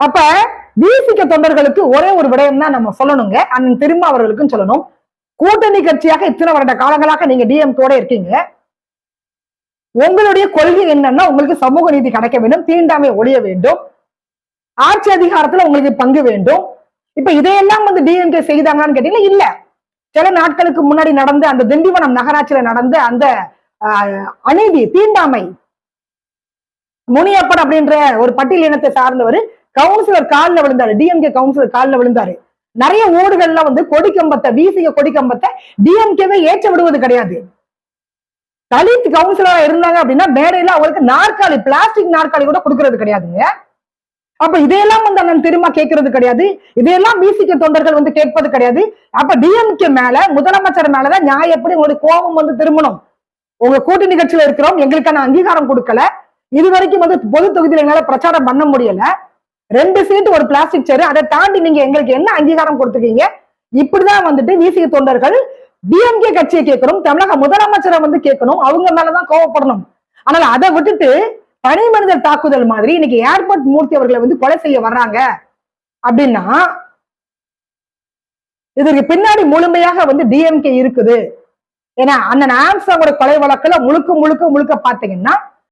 அப்ப விசிக தொண்டர்களுக்கு ஒரே ஒரு விடயம் தான் நம்ம சொல்லணுங்க. அண்ணன் திரும்ப அவர்களுக்கும் சொல்லணும். கூட்டணி கட்சியாக இத்தனை வருட காலங்களாக நீங்க டிஎம்கோட இருக்கீங்க. உங்களுடைய கொள்கை என்னன்னா உங்களுக்கு சமூக நீதி கிடைக்க வேண்டும் தீண்டாமை ஒழிய வேண்டும். ஆட்சி அதிகாரத்துல உங்களுக்கு பங்கு வேண்டும். இப்ப இதையெல்லாம் வந்து டிஎம்கே செய்தாங்களான்னு கேட்டீங்கன்னா இல்ல. சில நாட்களுக்கு முன்னாடி நடந்த அந்த திண்டிவனம் நகராட்சியில நடந்த அந்த ஆஹ், அநீதி தீண்டாமை முனியப்பன் அப்படின்ற ஒரு பட்டியல் இனத்தை சார்ந்தவர் கவுன்சிலர் காலில் விழுந்தாரு. டிஎம்கே கவுன்சிலர் காலில் விழுந்தாரு. நிறைய ஓடுகள்லாம் வந்து கொடிக்கம்பத்தை வீசிய கொடிக்கம்பத்தை டிஎம்கேவை ஏற்ற விடுவது கிடையாது. தலித் கவுன்சிலரா இருந்தாங்க அப்படின்னா மேடையில அவங்களுக்கு நாற்காலி பிளாஸ்டிக் நாற்காலி கூட கொடுக்கறது கிடையாதுங்க. அப்ப இதையெல்லாம் வந்து அண்ணன் திரும்ப கேட்கறது கிடையாது. இதையெல்லாம் பிசிக தொண்டர்கள் வந்து கேட்பது கிடையாது. அப்ப டிஎம்கே மேல முதலமைச்சர் மேலதான் நியாயம் எப்படி உங்களுக்கு கோபம் வந்து திரும்பணும்? உங்க கூட்டு நிகழ்ச்சியில இருக்கிறோம். எங்களுக்கான அங்கீகாரம் கொடுக்கல. இது வரைக்கும் வந்து பொது தொகுதியில எங்களால பிரச்சாரம் பண்ண முடியல. ரெண்டு சீட்டு ஒரு பிளாஸ்டிக் சேரு அதை தாண்டி நீங்க எங்களுக்கு என்ன அங்கீகாரம் கொடுத்துருக்கீங்க? இப்படிதான் வந்துட்டு விசிக தொண்டர்கள் டிஎம்கே கட்சியை கேட்கணும் தமிழக முதலமைச்சரை வந்து கேட்கணும் அவங்க மேலதான் கோவப்படணும். ஆனால் அதை விட்டுட்டு தனி மனிதர் தாக்குதல் மாதிரி இன்னைக்கு ஏர்போர்ட் மூர்த்தி அவர்களை வந்து கொலை செய்ய வர்றாங்க அப்படின்னா இதற்கு பின்னாடி முழுமையாக வந்து டிஎம்கே இருக்குது. ஏன்னா அண்ணன் ஆம்சாங்கோட கொலை வழக்குல முழுக்க முழுக்க முழுக்க பாத்தீங்கன்னா